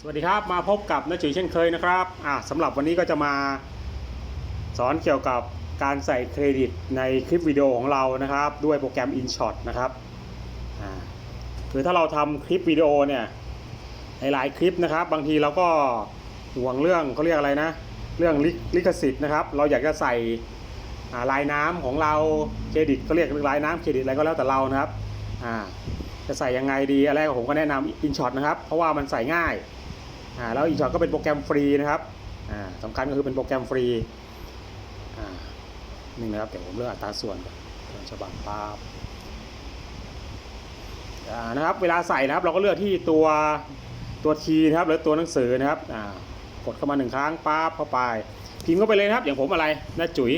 สวัสดีครับมาพบกับน้าจุ๋ยเช่นเคยนะครับอ่าสำหรับวันนี้ก็จะมาสอนเกี่ยวกับการใส่เครดิตในคลิปวิดีโอของเรานะครับ ด้วยโปรแกรม InShot นะครับอ่าคือถ้าเราทำคลิปวิดีโอเนี่ยหลายๆคลิปนะครับ บางทีเราก็ห่วงเรื่องเขาเรียกอะไรนะ เรื่องลิขสิทธิ์นะครับ เราอยากจะใส่าลายน้ำของเราเครดิตเขาเรียกลายน้ำเครดิตอะไรก็แล้วแต่เรานะครับจะใส่ยังไงดีอะไรกผมก็แนะนำ InShot นะครับ เพราะว่ามันใส่ง่าย อ่าแล้วอีกช็อตก็เป็นโปรแกรมฟรีนะครับอ่าสำคัญก็คือเป็นโปรแกรมฟรีอ่าหนึ่งนะครับเดี๋ยวผมเลือกอัตราส่วนก่อนฉบับภาพอ่านะครับเวลาใส่นะครับเราก็เลือกที่ตัวตัวทีนะครับหรือตัวหนังสือนะครับอ่ากดเข้ามาหนึ่งครั้งปั๊บเข้าไป พิมพ์เข้าไปเลยนะครับ อย่างผมอะไรน้าจุ๋ย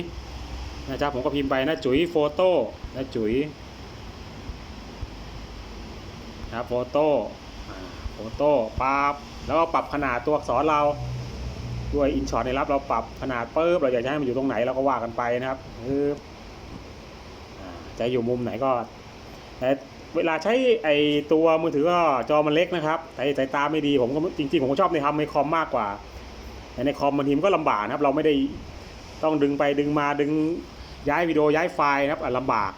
นะครับผมก็พิมพ์ไปน้าจุ๋ยโฟโต้น้าจุ๋ยนะครับโฟโต้ โฟโต้ปั๊บแล้วก็ปรับขนาดตัวอักษรเราด้วยอินช็อตในรับเราปรับขนาดปุ๊บเราอยากจะให้มันอยู่ตรงไหนเราก็ว่ากันไปนะครับปึ๊บอ่าจะอยู่มุมไหนก็แต่เวลาใช้ไอตัวมือถือก็จอมันเล็กนะครับแต่สายตาไม่ดีผมก็จริงๆผมชอบในทำในคอมมากกว่าแต่ในคอมบางทีมันก็ลำบากนะครับ เราไม่ได้ต้องดึงไปดึงมาดึงย้ายวิดีโอย้ายไฟล์นะครับอะลำบาก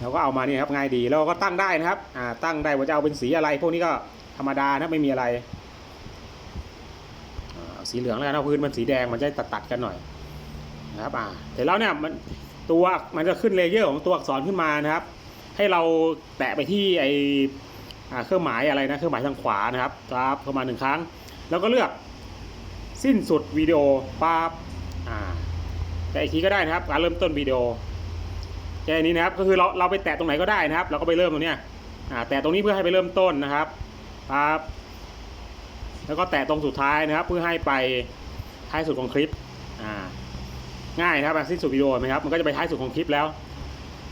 เราก็เอามานี่ครับง่ายดีแล้วก็ตั้งได้นะครับตั้งได้ว่าจะเอาเป็นสีอะไร พวกนี้ก็ ธรรมดานะไม่มีอะไรสีเหลืองแล้วกันเอพื้นมันสีแดงมันจะตัดตัดกันหน่อยนะครับอ่าเสร็จแล้วเนี่ยมันตัวมันจะขึ้นเลเยอร์ของตัวอักษรขึ้นมานะครับ ให้เราแตะไปที่ไอเครื่องหมายอะไรนะเครื่องหมายทางขวานะครับครับเข้ามาหนึ่งครั้ง แล้วก็เลือกสิ้นสุดวิดีโอปั๊บอ่าแต่อีกทีก็ได้นะครับ การเริ่มต้นวิดีโอแค่นี้นะครับก็คือเราเราไปแตะตรงไหนก็ได้นะครับ เราก็ไปเริ่มตรงเนี้ยอ่าแตะตรงนี้เพื่อให้ไปเริ่มต้นนะครับ ปั๊บแล้วก็แตะตรงสุดท้ายนะครับ เพื่อให้ไปท้ายสุดของคลิปอ่าง่ายนะครับสิ้นสุดวิดีโอเห็นไหมครับมันก็จะไปท้ายสุดของคลิปแล้ว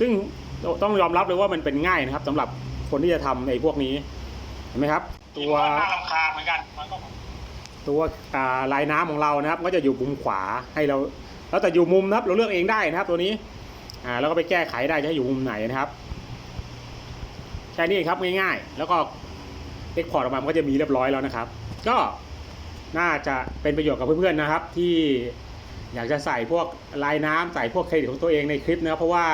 ซึ่งต้องยอมรับเลยว่ามันเป็นง่ายนะครับสำหรับคนที่จะทำในพวกนี้เห็นไหมครับ ตัวน่ารำคาญเหมือนกันมันก็ตัวอ่าลายน้ำของเรานะครับ ก็จะอยู่มุมขวาให้เรา แล้วแต่อยู่มุมนะครับเราเลือกเองได้นะครับ ตัวนี้อ่าแล้วก็ไปแก้ไขได้จะให้อยู่มุมไหนนะครับแค่นี้เองครับง่ายๆ แล้วก็ เอ็กพอร์ตออกมามันก็จะมีเรียบร้อยแล้วนะครับ ก็น่าจะเป็นประโยชน์กับเพื่อนๆนะครับ ที่อยากจะใส่พวกลายน้ำใส่พวกเครดิตของตัวเองในคลิปนะครับเพราะว่า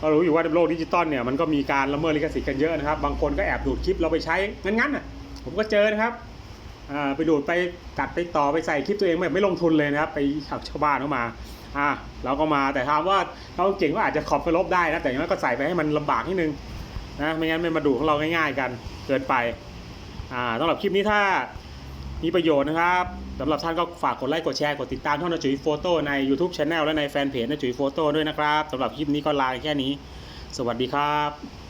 เรารู้อยู่ว่าในโลกดิจิตอลเนี่ยมันก็มีการละเมิดลิขสิทธิ์กันเยอะนะครับ บางคนก็แอบดูดคลิปเราไปใช้งั้นๆน่ะผมก็เจอนะครับไปดูดไปตัดไปต่อไปใส่คลิปตัวเองแบบไม่ลงทุนเลยนะครับ ไปหักชาวบ้านเข้ามาอ่าเราก็มาแต่ถามว่าเขาเก่งก็อาจจะขอบไปลบได้นะแต่อย่างนั้นก็ใส่ไปให้มันลำบากนิดนึงนะไม่งั้นมันมาดูของเราง่าย ๆ กัน เกินไปอ่าสำหรับคลิปนี้ถ้ามีประโยชน์นะครับสำหรับท่านก็ฝากกดไลค์กดแชร์กดติดตามช่องนจุ๋ยโฟโต้ใน YouTube Channel และในแฟนเพจนจุ๋ยโฟโต้ด้วยนะครับสำหรับคลิปนี้ก็ลาแค่นี้ สวัสดีครับ